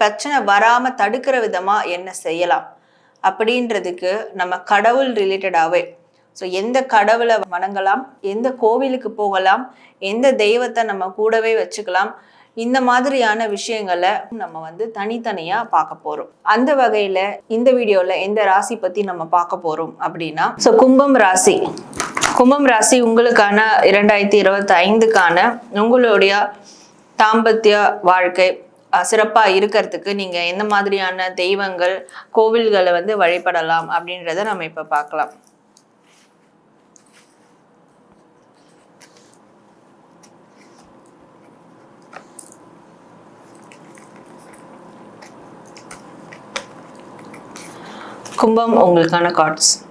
பிரச்சனை வராமல் தடுக்கிற விதமாக என்ன செய்யலாம்? அப்படின்றதுக்கு நம்ம கடவுள் ரிலேட்டடாகவே ஸோ எந்த கடவுளை வணங்கலாம்? எந்த கோவிலுக்கு போகலாம்? எந்த தெய்வத்தை நம்ம கூடவே வச்சுக்கலாம்? இந்த மாதிரியான விஷயங்களை நம்ம வந்து தனித்தனியாக பார்க்க போகிறோம் அந்த வகையில் இந்த வீடியோவில் எந்த ராசி பற்றி நம்ம பார்க்க போகிறோம் அப்படின்னா ஸோ கும்பம் ராசி. கும்பம் ராசி உங்களுக்கான இரண்டாயிரத்தி இருபத்தி ஐந்துக்கான உங்களுடைய தாம்பத்திய வாழ்க்கை சிறப்பாக சிறப்பா இருக்கிறதுக்கு நீங்க எந்த மாதிரியான தெய்வங்கள் கோவில்களை வந்து வழிபடலாம் அப்படின்றத நம்ம இப்ப பார்க்கலாம். கும்பம் உங்களுக்கான கார்ட்ஸ்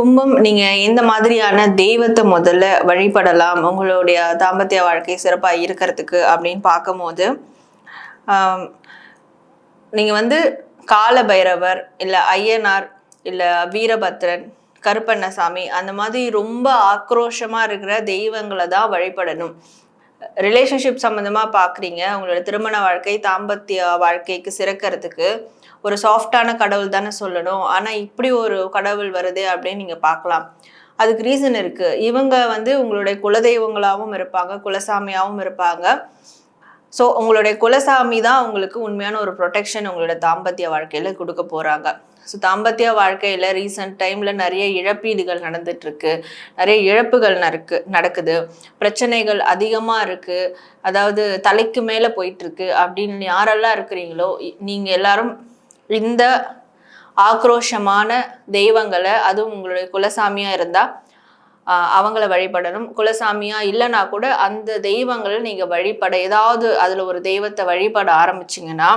கும்பம் நீங்க எந்த மாதிரியான தெய்வத்தை முதல்ல வழிபடலாம் உங்களுடைய தாம்பத்திய வாழ்க்கை சிறப்பா இருக்கிறதுக்கு அப்படின்னு பார்க்கும்போது ஆம், நீங்க வந்து கால பைரவர் இல்ல ஐயனார் இல்ல வீரபத்ரன் கருப்பண்ணசாமி அந்த மாதிரி ரொம்ப ஆக்ரோஷமா இருக்கிற தெய்வங்களை தான் வழிபடணும். ரிலேஷன்ஷிப் சம்மந்தமாக பார்க்குறீங்க உங்களோட திருமண வாழ்க்கை தாம்பத்திய வாழ்க்கைக்கு சிறக்கிறதுக்கு. ஒரு சாஃப்டான கடவுள் தானே சொல்லணும். ஆனால் இப்படி ஒரு கடவுள் வருது அப்படின்னு நீங்கள் பார்க்கலாம். அதுக்கு ரீசன் இருக்குது இவங்க வந்து உங்களுடைய குலதெய்வங்களாகவும் இருப்பாங்க குலசாமியாகவும் இருப்பாங்க. ஸோ உங்களுடைய குலசாமி தான் உங்களுக்கு உண்மையான ஒரு ப்ரொடெக்ஷன் உங்களோட தாம்பத்திய வாழ்க்கையில் கொடுக்க போகிறாங்க ஸோ தாம்பத்திய வாழ்க்கையில் ரீசெண்ட் டைமில் நிறைய இழப்பீடுகள் நடந்துட்டுருக்கு. நிறைய இழப்புகள் நறுக்கு நடக்குது. பிரச்சனைகள் அதிகமாக இருக்குது அதாவது தலைக்கு மேலே போயிட்டுருக்கு. அப்படின்னு யாரெல்லாம் இருக்கிறீங்களோ நீங்கள் எல்லாரும் இந்த ஆக்ரோஷமான தெய்வங்களை அதுவும் உங்களுடைய குலசாமியாக இருந்தால் அவங்கள வழிபடணும். குலசாமியா இல்லைன்னா கூட அந்த தெய்வங்களை நீங்கள் வழிபட ஏதாவது அதில் ஒரு தெய்வத்தை வழிபட ஆரம்பிச்சிங்கன்னா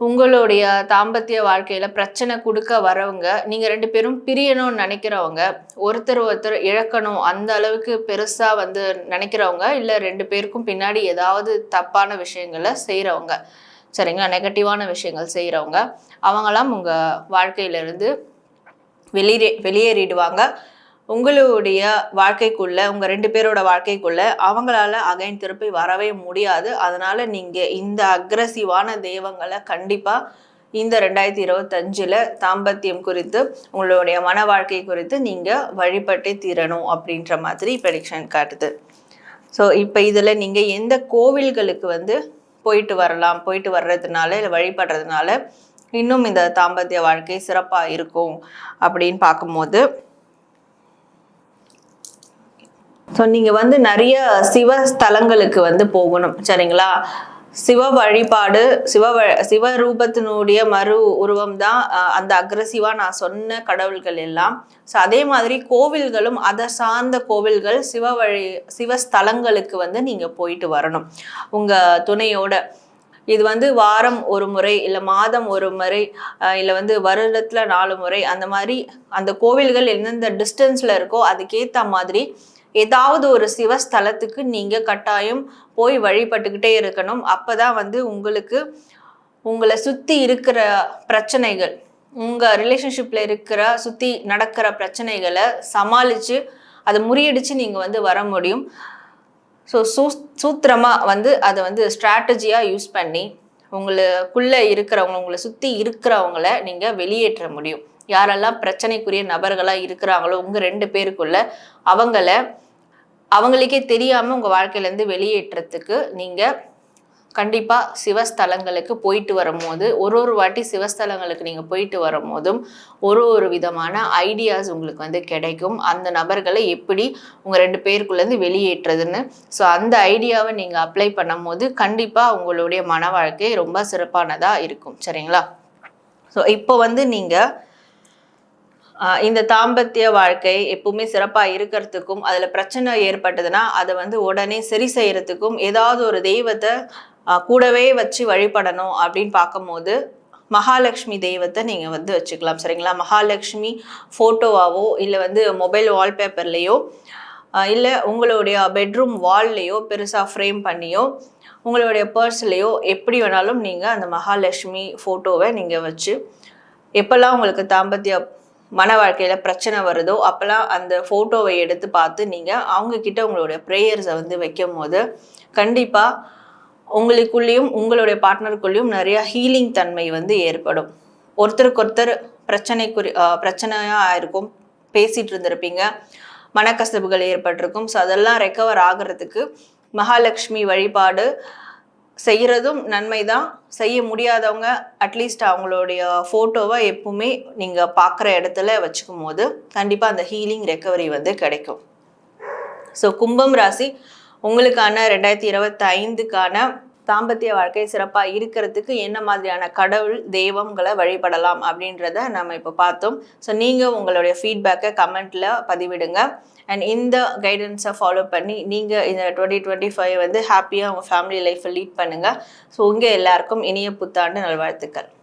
உங்களுடைய தாம்பத்திய வாழ்க்கையில் பிரச்சனை கொடுக்க வரவங்க நீங்கள் ரெண்டு பேரும் பிரியணும்னு நினைக்கிறவங்க ஒருத்தர் ஒருத்தர் இழக்கணும் அந்த அளவுக்கு பெருசாக வந்து நினைக்கிறவங்க இல்லை ரெண்டு பேருக்கும் பின்னாடி ஏதாவது தப்பான விஷயங்களை செய்கிறவங்க சரிங்களா? நெகட்டிவான விஷயங்கள் செய்கிறவங்க அவங்களாம் உங்கள் வாழ்க்கையில இருந்து வெளியே வெளியேறிடுவாங்க. உங்களுடைய வாழ்க்கைக்குள்ள உங்கள் ரெண்டு பேரோட வாழ்க்கைக்குள்ள அவங்களால அகைன் திருப்பி வரவே முடியாது. அதனால நீங்கள் இந்த அக்ரஸிவான தெய்வங்களை கண்டிப்பாக இந்த ரெண்டாயிரத்தி இருபத்தஞ்சில் தாம்பத்தியம் குறித்து உங்களுடைய மன வாழ்க்கை குறித்து நீங்கள் வழிபட்டே தீரணும் அப்படின்ற மாதிரி ப்ரெடிக்ஷன் காட்டுது. ஸோ இப்போ இதில் நீங்கள் எந்த கோவில்களுக்கு வந்து போயிட்டு வரலாம் போயிட்டு வர்றதுனால இல்லை வழிபடுறதுனால இன்னும் இந்த தாம்பத்திய வாழ்க்கை சிறப்பாக இருக்கும் அப்படின்னு பார்க்கும்போது ஸோ நீங்கள் வந்து நிறைய சிவ ஸ்தலங்களுக்கு வந்து போகணும் சரிங்களா? சிவ வழிபாடு சிவ வ- சிவ ரூபத்தினுடைய மறு உருவம் தான் அந்த அக்ரஸிவாக நான் சொன்ன கடவுள்கள் எல்லாம். ஸோ அதே மாதிரி கோவில்களும் அதை சார்ந்த கோவில்கள் சிவ வழி சிவஸ்தலங்களுக்கு வந்து நீங்கள் போயிட்டு வரணும். உங்கள் துணையோட. இது வந்து வாரம் ஒரு முறை இல்லை மாதம் ஒரு முறை இல்லை வந்து வருடத்தில் நாலு முறை அந்த மாதிரி அந்த கோவில்கள் எந்தெந்த டிஸ்டன்ஸில் இருக்கோ அதுக்கேற்ற மாதிரி ஏதாவது ஒரு சிவஸ்தலத்துக்கு நீங்கள் கட்டாயம் போய் வழிபட்டுக்கிட்டே இருக்கணும். அப்போ தான் வந்து உங்களுக்கு உங்களை சுற்றி இருக்கிற பிரச்சனைகள் உங்கள் ரிலேஷன்ஷிப்பில் இருக்கிற சுற்றி நடக்கிற பிரச்சனைகளை சமாளித்து அதை முறியடிச்சு நீங்கள் வந்து வர முடியும். ஸோ சூ சூத்திரமாக வந்து அதை வந்து ஸ்ட்ராட்டஜியாக யூஸ் பண்ணி உங்களுக்குள்ளே இருக்கிறவங்க உங்களை சுற்றி இருக்கிறவங்கள நீங்கள் வெளியேற்ற முடியும். யாரெல்லாம் பிரச்சனைக்குரிய நபர்களாக இருக்கிறாங்களோ உங்கள் ரெண்டு பேருக்குள்ள அவங்கள அவங்களுக்கே தெரியாமல் உங்கள் வாழ்க்கையிலேருந்து வெளியேற்றத்துக்கு நீங்கள் கண்டிப்பாக சிவஸ்தலங்களுக்கு போயிட்டு வரும்போது ஒரு ஒரு வாட்டி சிவஸ்தலங்களுக்கு நீங்கள் போயிட்டு வரும்போதும் ஒரு ஒரு விதமான ஐடியாஸ் உங்களுக்கு வந்து கிடைக்கும். அந்த நபர்களை எப்படி உங்கள் ரெண்டு பேருக்குள்ளேருந்து வெளியேற்றுறதுன்னு. ஸோ அந்த ஐடியாவை நீங்கள் அப்ளை பண்ணும்போது கண்டிப்பாக உங்களுடைய மன வாழ்க்கை ரொம்ப சிறப்பானதாக இருக்கும். சரிங்களா? ஸோ இப்போ வந்து நீங்கள் இந்த தாம்பத்திய வாழ்க்கை எப்பவுமே சிறப்பாக இருக்கிறதுக்கும் அதில் பிரச்சனை ஏற்பட்டதுன்னா அதை வந்து உடனே சரி செய்யறதுக்கும் ஏதாவது ஒரு தெய்வத்தை கூடவே வச்சு வழிபடணும் அப்படின்னு பார்க்கும்போது மகாலட்சுமி தெய்வத்தை நீங்கள் வந்து வச்சுக்கலாம் சரிங்களா? மகாலட்சுமி ஃபோட்டோவாவோ இல்லை வந்து மொபைல் வால்பேப்பர்லேயோ இல்லை உங்களுடைய பெட்ரூம் வால்லையோ பெருசாக ஃப்ரேம் பண்ணியோ உங்களுடைய பர்ஸ்லேயோ எப்படி வேணாலும் நீங்கள் அந்த மகாலட்சுமி ஃபோட்டோவை நீங்கள் வச்சு எப்போல்லாம் உங்களுக்கு தாம்பத்திய மன வாழ்க்கையில் பிரச்சனை வருதோ அப்போல்லாம் அந்த ஃபோட்டோவை எடுத்து பார்த்து நீங்கள் அவங்கக்கிட்ட உங்களுடைய ப்ரேயர்ஸை வந்து வைக்கும் போது கண்டிப்பாக உங்களுக்குள்ளேயும் உங்களுடைய பார்ட்னருக்குள்ளேயும் நிறையா ஹீலிங் தன்மை வந்து ஏற்படும். ஒருத்தருக்கு ஒருத்தர் பிரச்சனைக்குரிய பிரச்சனையாக இருக்கும். பேசிகிட்டு இருந்திருப்பீங்க. மனக்கசப்புகள் ஏற்பட்டிருக்கும். ஸோ அதெல்லாம் ரெக்கவர் ஆகிறதுக்கு மகாலட்சுமி வழிபாடு செய்கிறதும் நன்மை தான் செய்ய முடியாதவங்க அட்லீஸ்ட் அவங்களுடைய ஃபோட்டோவை எப்பவுமே நீங்கள் பார்க்குற இடத்துல வச்சுக்கும் போது கண்டிப்பாக அந்த ஹீலிங் ரெக்கவரி வந்து கிடைக்கும். ஸோ கும்பம் ராசி உங்களுக்கான ரெண்டாயிரத்தி இருபத்தி ஐந்துக்கான தாம்பத்திய வாழ்க்கை சிறப்பாக இருக்கிறதுக்கு என்ன மாதிரியான கடவுள் தெய்வங்களை வழிபடலாம் அப்படின்றத நம்ம இப்போ பார்த்தோம். ஸோ நீங்கள் உங்களுடைய ஃபீட்பேக்கை கமெண்ட்டில் பதிவிடுங்க. அண்ட் இந்த கைடன்ஸை ஃபாலோ பண்ணி நீங்கள் இந்த டுவெண்ட்டி டுவெண்ட்டி ஃபைவ் வந்து ஹாப்பியாக உங்கள் ஃபேமிலி லைஃப்பை லீட் பண்ணுங்கள் ஸோ உங்கள் எல்லாருக்கும் இனிய புத்தாண்டு நல்வாழ்த்துக்கள்.